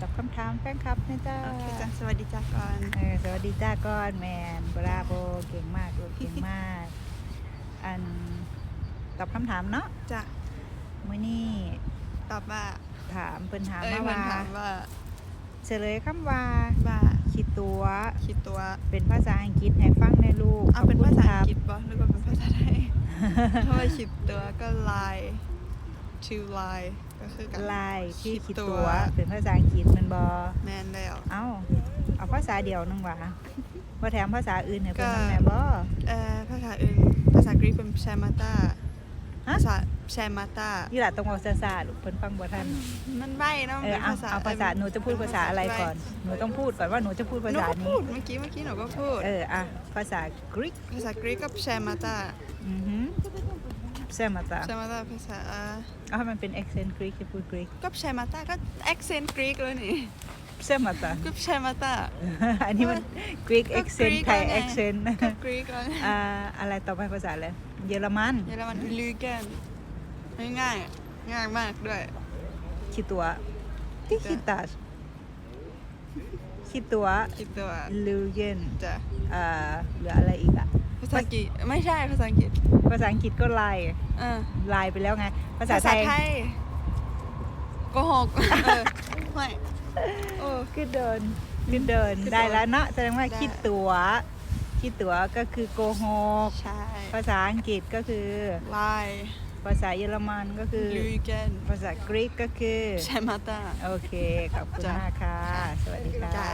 ตอบคำถามแฟนคลับนะจ้าโอเคจ้ะสวัสดีจ้าก่อนเออสวัสดีจ้าก้อนแมนบราโบเก่งมากลูกเก่งมาก อันตอบคำถามเนาะจ้ะมื้อนี้ตอบว่าถามเพิ่นถามเอ้ยมามันว่าถามว่าเฉลยคำว่าว่าคิดตัวคิดตัวเป็นภาษาอังกฤษให้ฟังในลูกเอาเป็นขบภาคุณษาคอัรังบกฤษบ่หรือว่าเป็นภาษาไทย ถ้าว่าคิดตัวก็ lie to lie ก็คือกันลายที่คิคิดดตัตัววเป็นภาษาอังกฤษแมันบอแมนแล้วเอ้าเอาภาษาเดียวนึงวะว่าแถมภาษาอื่นให้เพิ่นก็นำแหน่บ่เอ่อภาษาอื่นภาษากรีกเป็นแชมาตาฮะภาษาแชมาตายี่หล่ะต้องเอาซาๆลูกเพิ่นฟังบ่ทันมันใบเนาะเอมันอเป็นเอาภาษาเอาภาษาหนูจะพูดภาษาอะไรก่อนหนูต้องพูดก่อนว่าหนูจะพูดหภานูษาก็พูนี้ดเมื่อกี้เมื่อกี้หนูก็พูดเอออะภาษากรีกภาษากรีกกับแชมาตาอือฮึ เซมาตาแชมาตาภาษาอ่าเอาให้มันเป็น accent กรีกที่พูดกรีกก็แชมาตาก็ accent กรีกเลยนี่เซมาตาก็แชมาตาอันนี้มันกรีกก็ accent Greek ไทยแล้วไง accent ก็กรีกเลยอ่าอะไรต่อไปภาษาอะไรเยอรมัน เยอรมันลูเกนง่ายๆง่ายมากด้วยคิดตัวที่คิดตัสคิดตัวคิดตัวลูเยนจะอ่าเหลืออะไรอีกอะภาษาอังกฤษไม่ใช่ภาษาอังกฤษภาษาอังกฤษก็ไลน์เออไลน์ไปแล้วไงภาษาภาไทษายไทยโกหกเออไม่โอ้คือเดินคือเดินคือเดินได้แล้วเนาะแสดงว่าได้ คิดตัว คิดตัวก็คือโกหกใช่ภาษาอังกฤษก็คือลายภาษาเยอรมันก็คือลูเกนภาษากรีกก็คือแชมาตา โอเค ขอบคุณจ้ะมากค่ะ สวัสดีค่ะ จ้า